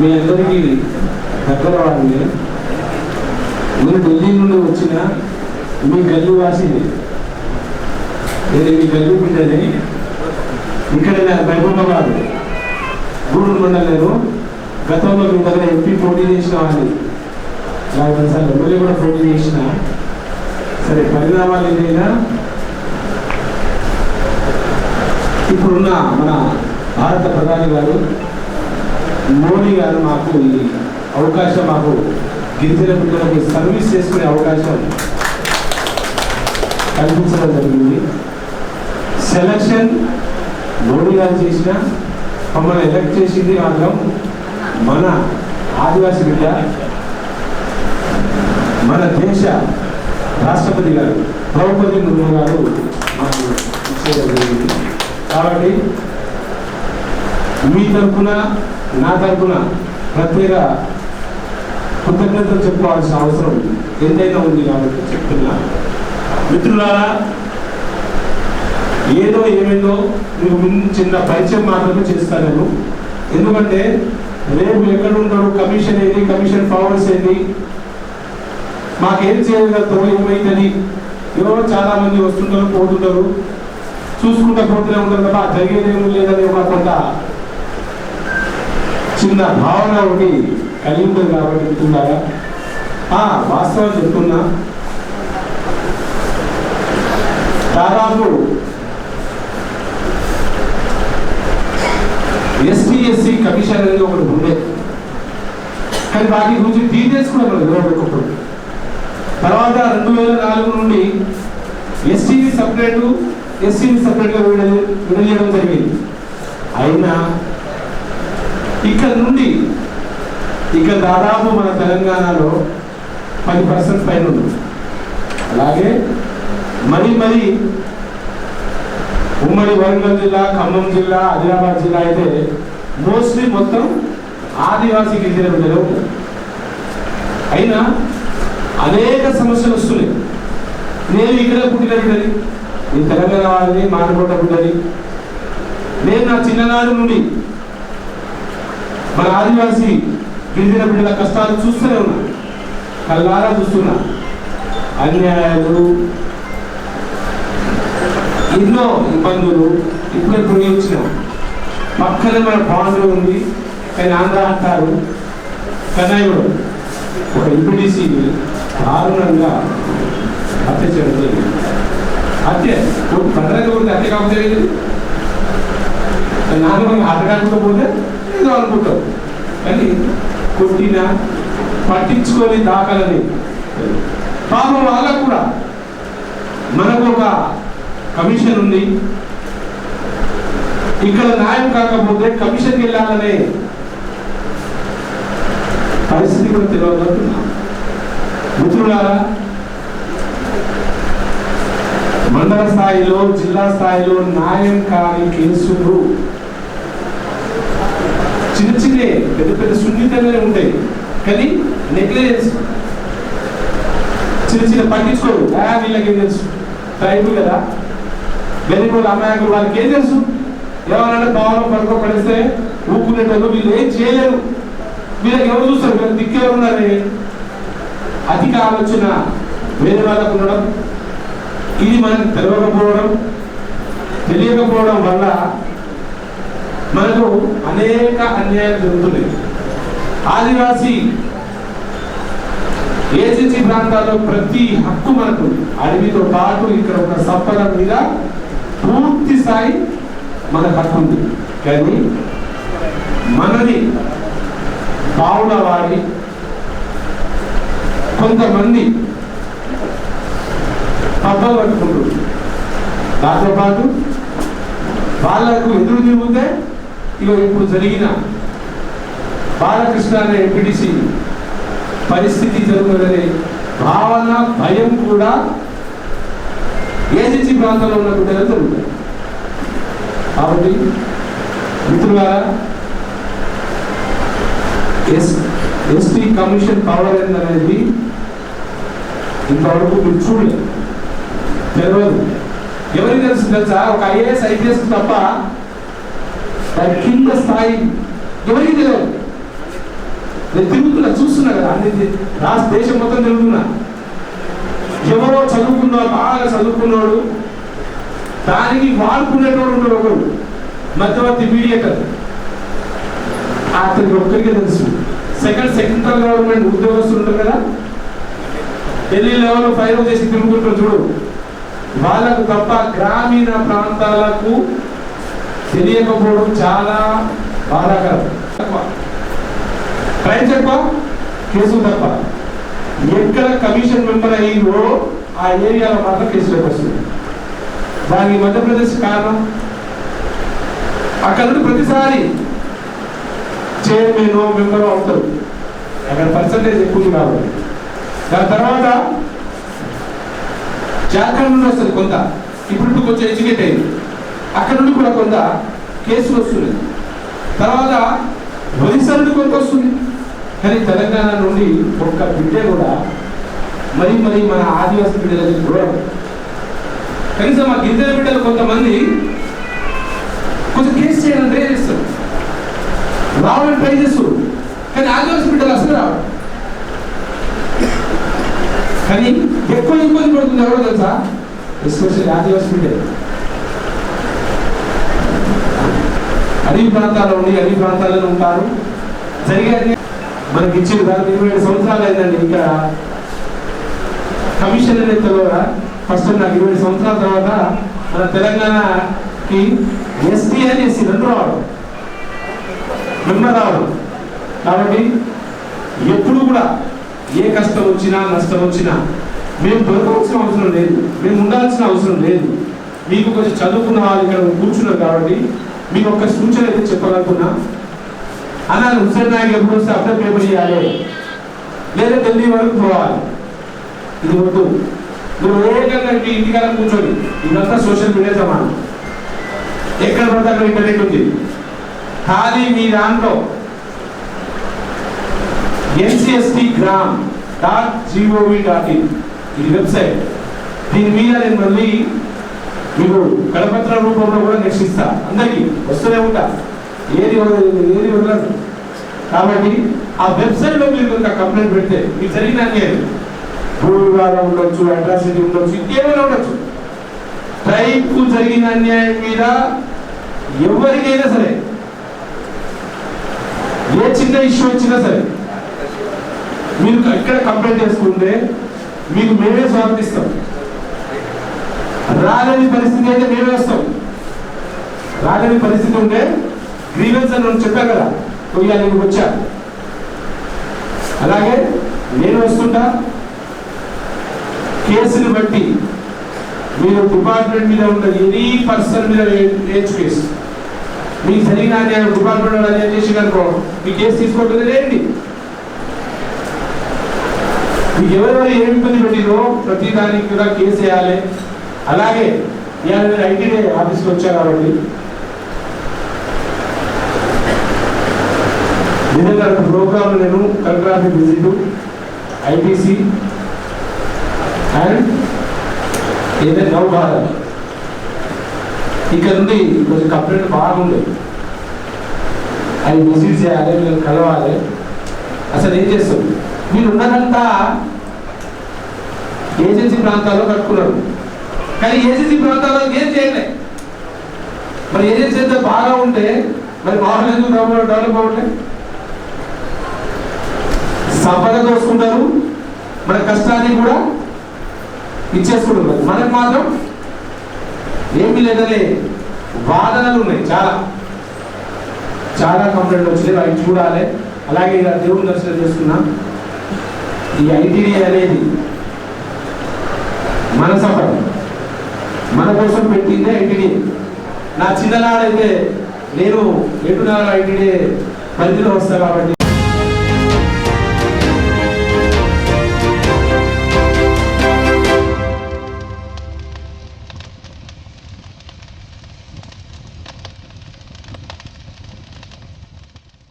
మీ అందరికీ దగ్గర వాడిని నేను ఢిల్లీ నుండి వచ్చిన మీ గల్లి వాసిని. నేను మీ గల్లి బిడ్డని ఇక్కడ నా మహబూబాబాద్ గూడూరు మండలం నేను గతంలో మీ దగ్గర ఎంపీ పోటీ చేసిన వాడిని నాకు ఎమ్మెల్యే కూడా పోటీ చేసిన. సరే పరిణామాలు ఏదైనా ఇప్పుడున్న మన భారత ప్రధాని గారు మోడీ గారు మాకు ఈ అవకాశం మాకు గిరిజన బిడ్డలకు సర్వీస్ చేసుకునే అవకాశం కల్పించడం జరిగింది. సెలక్షన్ మోడీ గారు చేసిన మమ్మల్ని ఎలక్ట్ చేసింది మాత్రం మన ఆదివాసీ బిడ్డ మన దేశ రాష్ట్రపతి గారు ద్రౌపది ముర్ము గారు మాకు ఇచ్చేయడం జరిగింది. కాబట్టి మీ తరఫున నా తరఫున ప్రత్యేక కృతజ్ఞతలు చెప్పుకోవాల్సిన అవసరం ఎంతైనా ఉంది కాబట్టి చెప్తున్నా. మిత్రులారా ఏదో ఏమేదో మీకు ముందు చిన్న పరిచయం మాత్రమే చేస్తాను ఎందుకంటే రేపు ఎక్కడ ఉంటారు కమిషన్ ఏంటి కమిషన్ పవర్స్ ఏంటి మాకేం చేయగలుగుతారు ఏమైందని ఎవరో చాలా మంది వస్తుంటారు పోతుంటారు. చూసుకుంటా పోతూనే ఉంటారు తప్ప జరిగేదేమీ లేదని ఒక కొంత చిన్న భావన ఒకటి కలిగి ఉంటుంది కాబట్టి చెప్తున్నారా? ఆ, వాస్తవం చెప్తున్నా. దాదాపు ఎస్టీఎస్సీ కమిషన్ అనేది ఒకటి ఉండే. కానీ వాటి గురించి డీటెయిల్స్ కూడా మనం నిలబెట్టుకుంటాం తర్వాత రెండు వేల నాలుగు నుండి ఎస్టీని సపరేటు ఎస్సీని సపరేట్గా విడదీ విడలేయడం జరిగింది. అయినా ఇక్కడ నుండి ఇక దాదాపు మన తెలంగాణలో పది పర్సెంట్ పైన ఉంది. అలాగే మరి మరి ఉమ్మడి వరంగల్ జిల్లా ఖమ్మం జిల్లా ఆదిలాబాద్ జిల్లా అయితే మోస్ట్లీ మొత్తం ఆదివాసీ గిరిజన బిడ్డలు అయినా అనేక సమస్యలు వస్తున్నాయి. నేను ఇక్కడ పుట్టిన బిడ్డని నేను తెలంగాణ వాళ్ళని మానకోట బిడ్డని నేను నా చిన్ననాడు నుండి మన ఆదివాసీ గిరిజన బిడ్డల కష్టాలు చూస్తూనే ఉన్నా కళ్ళారా చూస్తున్నా. అన్యాయాలు ఎన్నో ఇబ్బందులు ఇప్పుడే పోయి వచ్చినాం పక్కనే మన బాండ్లు ఉంది. కానీ ఆంధ్ర అంటారు కన్నయ్యుడు ఒక ఎంపీడీసీని దారుణంగా హత్య చేయడం జరిగింది. హత్య పండ్రకి ఉంది హత్య కాకపోతే జరిగింది నాన్న కాకుండా పోతే ఏదో అనుకుంటాం. కానీ కొట్టిన పట్టించుకొని దాఖలని పాపం వాళ్ళకు కూడా మనకు ఒక కమిషన్ ఉంది. ఇక్కడ న్యాయం కాకపోతే కమిషన్కి వెళ్ళాలనే పరిస్థితి కూడా తెలియదు మిత్రులారా మండల స్థాయిలో జిల్లా స్థాయిలో న్యాయం కాని కేసులు చిన్న చిన్నే పెద్ద పెద్ద సున్నితంగానే ఉంటాయి. కానీ నెగ్లిజెన్స్ చిన్న చిన్న పట్టించుకోరు. వీళ్ళకి ఏం తెలుసు? ట్రైబుల్ కదా. గరీబులు అమాయకులు వాళ్ళకి ఏం తెలుసు? ఎవరైనా భవనం పడుకో పడిస్తే ఊపుకునేటప్పుడు వీళ్ళు ఏం చేయలేరు. వీళ్ళకి ఎవరు చూస్తారు? వీళ్ళకి దిక్కు ఎవరు ఉన్నారే. అధిక ఆలోచన వేరే వాళ్ళకు ఉండడం ఇది మనకు తెలియకపోవడం తెలియకపోవడం వల్ల మనకు అనేక అన్యాయాలు జరుగుతున్నాయి. ఆదివాసీ ఏజెన్సీ ప్రాంతాల్లో ప్రతి హక్కు మనకు అడవితో పాటు ఇక్కడ ఉన్న సంపద మీద పూర్తి స్థాయి మనకు హక్కు ఉంది. కానీ మనది పావుల వారి కొంతమంది పబ్బలు పట్టుకుంటారు దాంతో పాటు వాళ్ళకు ఎదురు తిరిగితే ఇక ఇప్పుడు జరిగిన బాలకృష్ణ అనే ఎంపీటీసీ పరిస్థితి జరుగుతుందనే భావన భయం కూడా ఏజెన్సీ ప్రాంతంలో ఉన్న బిడ్డలు జరుగుతాయి. కాబట్టి మిత్రులారా ఎస్ ఎస్టీ కమిషన్ పవర్ అనేది ఇంతవరకు మీరు చూడలేదు. తెలియదు. ఎవరికి తెలుసు తెలుసా? ఒక ఐఏఎస్ ఐపీఎస్ తప్ప దాని కింద స్థాయి ఎవరికి తెలియదు? నేను తిరుగుతున్నా చూస్తున్నా కదా అన్ని రాష్ట్ర దేశం మొత్తం తిరుగుతున్నా. ఎవరో చదువుకున్నాడు బాగా చదువుకున్నాడు దానికి వాడుకునేటోడు ఉన్నాడు ఒకడు మధ్యవర్తి మీడియేటర్ అతనికి ఒక్కరికే తెలుసు. సెకండ్ సెంట్రల్ గవర్నమెంట్ ఉద్యోగస్తులు ఉంటారు కదా? ఢిల్లీ లెవెల్లో ఫైర్ చేసి తిరుగుతుంటారు చూడు. వాళ్ళకు తప్ప గ్రామీణ ప్రాంతాలకు తెలియకపోవడం చాలా బాధాకరం. తక్కువ. క్రైమ్స్ ఎక్కువ కేసులు తప్ప. ఎక్కడ కమిషన్ మెంబర్ అయ్యిందో ఆ ఏరియాలో మాత్రం కేసులకు వస్తుంది దానికి మధ్యప్రదేశ్ కారణం? అక్కడ ప్రతిసారి చైర్మన్ మెంబర్ అవుతారు. అక్కడ పర్సంటేజ్ ఎక్కువ కాబట్టి. దాని తర్వాత జార్ఖండ్ నుండి వస్తుంది కొంత. ఇప్పుడు ఇప్పుడు కొంచెం ఎడ్యుకేట్ అయింది. అక్కడ నుండి కూడా కొంత కేసులు వస్తున్నాయి తర్వాత ఒరిస్సా నుండి కొంత వస్తుంది. కానీ తెలంగాణ నుండి ఒక్క బిడ్డ కూడా మరి మరి మన ఆదివాసీ బిడ్డలకి కూడా కనీసం మా గిరిజన బిడ్డలు కొంతమంది కొంచెం కేసు చేయాలని ట్రై చేస్తారు. రావాలని ట్రై చేస్తారు. కానీ ఆదివాసీ బిడ్డలు అసలు రావు కానీ ఎక్కువ ఇబ్బంది పడుతుంది ఎవరో తెలుసా? ఎస్పెషల్లీ ఆదివాసీ బిడ్డలు అడవి ప్రాంతాల్లో ఉండి అడవి ప్రాంతాల్లో ఉంటారు. జరిగేది మనకి ఇచ్చిన దానికి ఇరవై ఏడు సంవత్సరాలు అయిందండి ఇంకా కమిషన్ అనేది తెలియదా? ఫస్ట్ నాకు ఇరవై సంవత్సరాల తర్వాత మన తెలంగాణకి ఎస్టీ అని ఎస్సీ రెండు రావడం. మెంబర్ రావడం. కాబట్టి ఎప్పుడు కూడా ఏ కష్టం వచ్చినా నష్టం వచ్చినా మేము దొరకవలసిన అవసరం లేదు. మేము ఉండాల్సిన అవసరం లేదు. మీకు కొంచెం చదువుకున్న వాళ్ళు ఇక్కడ కూర్చున్నారు కాబట్టి మీకు ఒక సూచన అయితే చెప్పగలుగుతున్నా అన్నారు హుసేన్ నాయక్ ఎప్పుడు వస్తే అప్పుడే పేపర్ చేయాలి లేదా ఢిల్లీ వరకు పోవాలి. ఇది వద్దు. నువ్వు ఏకంగా మీ ఇంటికాడ కూర్చొని ఇదంతా సోషల్ మీడియా సమానం. ఎక్కడ పడితే అక్కడ ఇంటర్నెట్ ఉంది. ఖాళీ మీ దాంట్లో. NCST gram dot gov dot in ఇది వెబ్సైట్ దీని మీద నేను మళ్ళీ మీకు కడపత్ర రూపంలో కూడా నెక్స్ట్ అందరికీ వస్తూనే ఉంటా. ఏది ఏది వదలదు. కాబట్టి ఆ వెబ్సైట్లో మీరు కనుక కంప్లైంట్ పెడితే మీకు జరిగిన లేదు భూ వివాదం ఉండొచ్చు అట్రాసిటీ ఉండొచ్చు ఇంకేమైనా ఉండొచ్చు. ట్రైబ్కు జరిగిన అన్యాయం మీద ఎవరికైనా సరే ఏ చిన్న ఇష్యూ వచ్చినా సరే మీరు ఇక్కడ కంప్లైంట్ చేసుకుంటే మీకు మేమే స్వాగతిస్తాం రాలేని పరిస్థితి అయితే మేమే వస్తాం. రాలేని పరిస్థితి ఉంటే గ్రీవెన్స్ అని నేను చెప్పా కదా పోయి నేను వచ్చా. అలాగే నేను వస్తుంటా. కేసుని బట్టి మీరు డిపార్ట్మెంట్ మీద ఉన్న ఎనీ పర్సన్ మీద వేయచ్చు కేసు. మీకు జరిగిన డిపార్ట్మెంట్ అన్యాయం చేసి అనుకో మీ కేసు తీసుకోవట్లేదు లేండి మీకు ఎవరెవరు ఏమి ఇబ్బంది పెట్టిందో ప్రతి దానికి కూడా కేసు వేయాలి అలాగే ఇవాళ నేను ఐటీడీ ఆఫీస్కి వచ్చా కాబట్టి నిజంగా ప్రోగ్రామ్ నేను collector office visit ITC and ఏదైనా నవ్ భారత్. ఇక్కడ నుండి కొంచెం కంప్లైంట్ బాగుండే అవి విజిట్ చేయాలి వీళ్ళని కలవాలి. అసలు ఏం చేస్తాం? మీరు ఉన్నదంతా ఏజెన్సీ ప్రాంతాల్లో కట్టుకున్నారు. కానీ ఏజెన్సీ ప్రాంతాల్లో ఏం చేయలే. మరి ఏజెన్సీ అంతా బాగా ఉంటే మరి బాగా ఎందుకు డెవలప్ డెవలప్ అవ్వట్లే? సంపద దోసుకుంటారు మన కష్టాన్ని కూడా ఇచ్చేసుకుంటున్నారు. మనకు మాత్రం ఏమీ లేదనే వాదనలు ఉన్నాయి చాలా. చాలా కంప్లైంట్లు వచ్చినాయి. అవి చూడాలి. అలాగే ఇక దేవుని దర్శనం చేసుకున్నాం ఈ ఐటీడీ అనేది మన సఫర్ మన కోసం పెట్టిందే ఐటీడీ. నా చిన్ననాడైతే నేను ఎటునాడు ఐటీడీ పరిధిలో వస్తా కాబట్టి